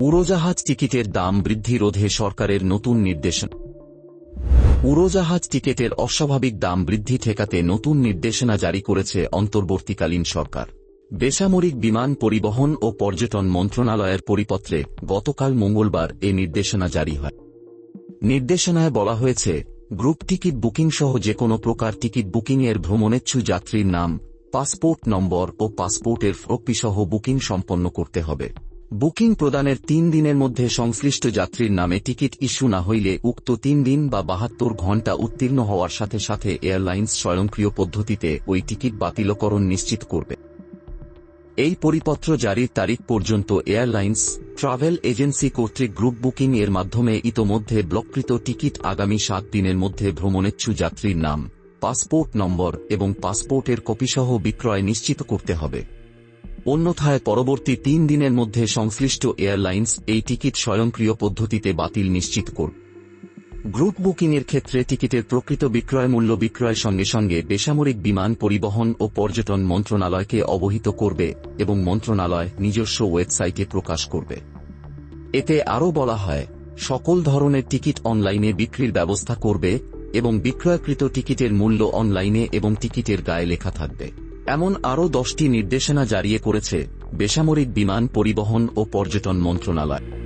উড়োজাহাজ টিকিটের দাম বৃদ্ধি রোধে সরকারের নতুন নির্দেশনা। উড়োজাহাজ টিকিটের অস্বাভাবিক দাম বৃদ্ধি ঠেকাতে নতুন নির্দেশনা জারি করেছে অন্তর্বর্তীকালীন সরকার। বেসামরিক বিমান পরিবহন ও পর্যটন মন্ত্রণালয়ের পরিপত্রে গতকাল মঙ্গলবার এ নির্দেশনা জারি হয়। নির্দেশনায় বলা হয়েছে, গ্রুপ টিকিট বুকিং সহ যে কোনো প্রকার টিকিট বুকিংয়ের ভ্রমণেচ্ছু যাত্রীর নাম, পাসপোর্ট নম্বর ও পাসপোর্টের ফ্রপি সহ বুকিং সম্পন্ন করতে হবে। বুকিং প্রদানের তিন দিনের মধ্যে সংশ্লিষ্ট যাত্রীর নামে টিকিট ইস্যু না হইলে উক্ত তিন দিন বা বাহাত্তর ঘণ্টা উত্তীর্ণ হওয়ার সাথে সাথে এয়ারলাইন্স স্বয়ংক্রিয় পদ্ধতিতে ওই টিকিট বাতিলকরণ নিশ্চিত করবে। এই পরিপত্র জারির তারিখ পর্যন্ত এয়ারলাইন্স ট্রাভেল এজেন্সি কর্তৃক গ্রুপ বুকিং এর মাধ্যমে ইতোমধ্যে ব্লককৃত টিকিট আগামী সাত দিনের মধ্যে ভ্রমণেচ্ছু যাত্রীর নাম, পাসপোর্ট নম্বর এবং পাসপোর্টের কপিসহ বিক্রয় নিশ্চিত করতে হবে। অন্যথায় পরবর্তী তিন দিনের মধ্যে সংশ্লিষ্ট এয়ারলাইন্স এই টিকিট স্বয়ংক্রিয় পদ্ধতিতে বাতিল নিশ্চিত করবে গ্রুপ বুকিংয়ের ক্ষেত্রে টিকিটের প্রকৃত বিক্রয় মূল্য বিক্রয়ের সঙ্গে সঙ্গে বেসামরিক বিমান পরিবহন ও পর্যটন মন্ত্রণালয়কে অবহিত করবে এবং মন্ত্রণালয় নিজস্ব ওয়েবসাইটে প্রকাশ করবে। এতে আরও বলা হয়, সকল ধরনের টিকিট অনলাইনে বিক্রির ব্যবস্থা করবে এবং বিক্রয়কৃত টিকিটের মূল্য অনলাইনে এবং টিকিটের গায়ে লেখা থাকবে। এমন আরও দশটি নির্দেশনা জারিয়ে করেছে বেসামরিক বিমান পরিবহন ও পর্যটন মন্ত্রণালয়।